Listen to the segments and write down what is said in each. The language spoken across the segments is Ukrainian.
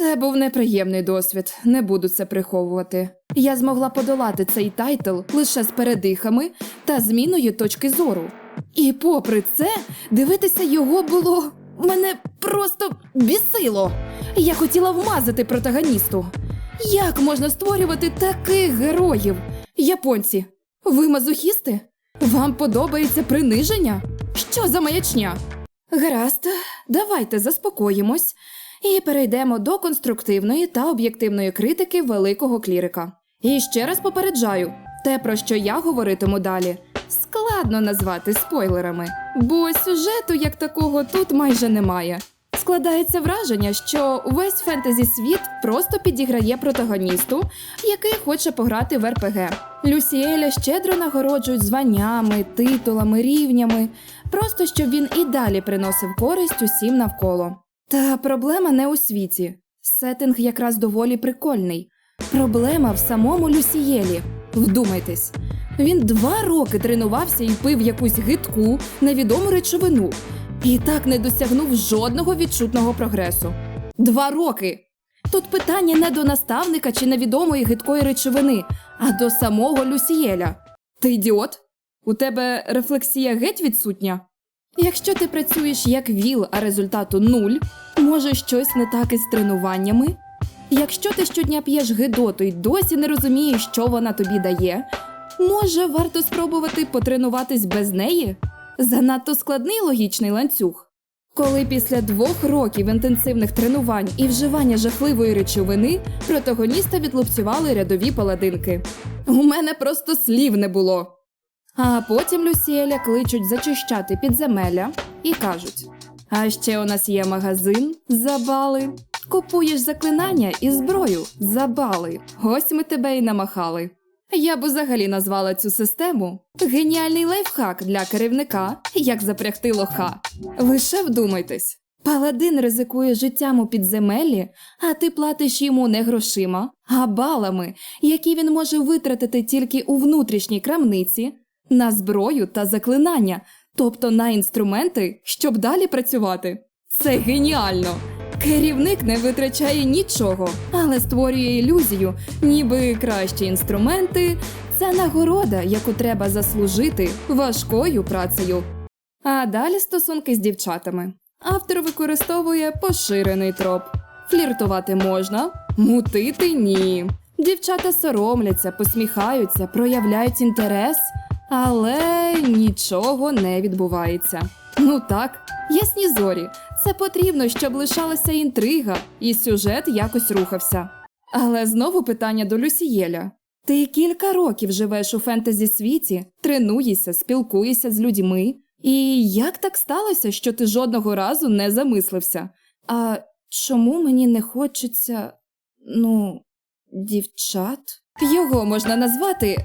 Це був неприємний досвід, не буду це приховувати. Я змогла подолати цей тайтл лише з передихами та зміною точки зору. І попри це, дивитися його було мене просто бісило. Я хотіла вмазати протагоністу. Як можна створювати таких героїв? Японці, ви мазохісти? Вам подобається приниження? Що за маячня? Гаразд, давайте заспокоїмось і перейдемо до конструктивної та об'єктивної критики великого клірика. І ще раз попереджаю: те, про що я говоритиму далі, складно назвати спойлерами, бо сюжету як такого тут майже немає. Складається враження, що весь фентезі світ просто підіграє протагоністу, який хоче пограти в РПГ. Люсіеля щедро нагороджують званнями, титулами, рівнями, просто щоб він і далі приносив користь усім навколо. Та проблема не у світі. Сеттинг якраз доволі прикольний. Проблема в самому Люсієлі. Вдумайтесь, він два роки тренувався і пив якусь гидку, невідому речовину, і так не досягнув жодного відчутного прогресу. Два роки. Тут питання не до наставника чи невідомої гидкої речовини, а до самого Люсієля. Ти ідіот? У тебе рефлексія геть відсутня? Якщо ти працюєш як віл, а результату нуль, може щось не так із тренуваннями? Якщо ти щодня п'єш гидоту і досі не розумієш, що вона тобі дає, може варто спробувати потренуватись без неї? Занадто складний логічний ланцюг. Коли після двох років інтенсивних тренувань і вживання жахливої речовини протагоніста відлупцювали рядові паладинки. У мене просто слів не було. А потім Люсіеля кличуть зачищати підземелля і кажуть: А ще у нас є магазин за бали. Купуєш заклинання і зброю за бали. Ось ми тебе і намахали. Я б взагалі назвала цю систему геніальний лайфхак для керівника, як запрягти лоха. Лише вдумайтесь. Паладин ризикує життям у підземеллі, а ти платиш йому не грошима, а балами, які він може витратити тільки у внутрішній крамниці, на зброю та заклинання, тобто на інструменти, щоб далі працювати. Це геніально! Керівник не витрачає нічого, але створює ілюзію, ніби кращі інструменти це нагорода, яку треба заслужити важкою працею. А далі стосунки з дівчатами. Автор використовує поширений троп. Фліртувати можна, мутити ні. Дівчата соромляться, посміхаються, проявляють інтерес, але нічого не відбувається. Ну так, ясні зорі, це потрібно, щоб лишалася інтрига і сюжет якось рухався. Але знову питання до Люсієля. Ти кілька років живеш у фентезі світі, тренуєшся, спілкуєшся з людьми. І як так сталося, що ти жодного разу не замислився? А чому мені не хочеться, ну, дівчат? Його можна назвати.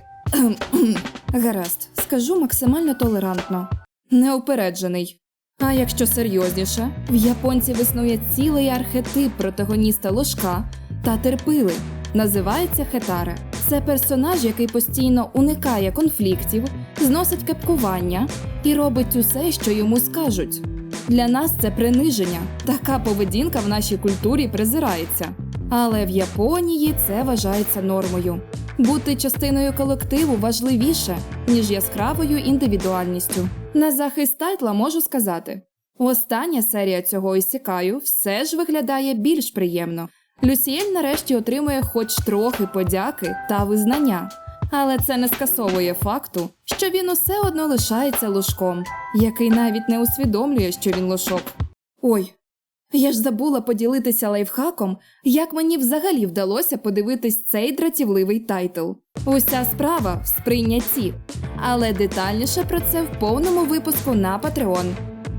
Гаразд, скажу максимально толерантно. Неупереджений. А якщо серйозніше, в японців існує цілий архетип протагоніста ложка та терпили. Називається Хетаре. Це персонаж, який постійно уникає конфліктів, зносить кепкування і робить усе, що йому скажуть. Для нас це приниження. Така поведінка в нашій культурі презирається. Але в Японії це вважається нормою. Бути частиною колективу важливіше, ніж яскравою індивідуальністю. На захист тайтла можу сказати: остання серія цього ісікаю все ж виглядає більш приємно. Люсіель нарешті отримує хоч трохи подяки та визнання. Але це не скасовує факту, що він усе одно лишається лужком, який навіть не усвідомлює, що він лошок. Ой, я ж забула поділитися лайфхаком, як мені взагалі вдалося подивитись цей дратівливий тайтл. Уся справа в сприйнятті, але детальніше про це в повному випуску на Patreon.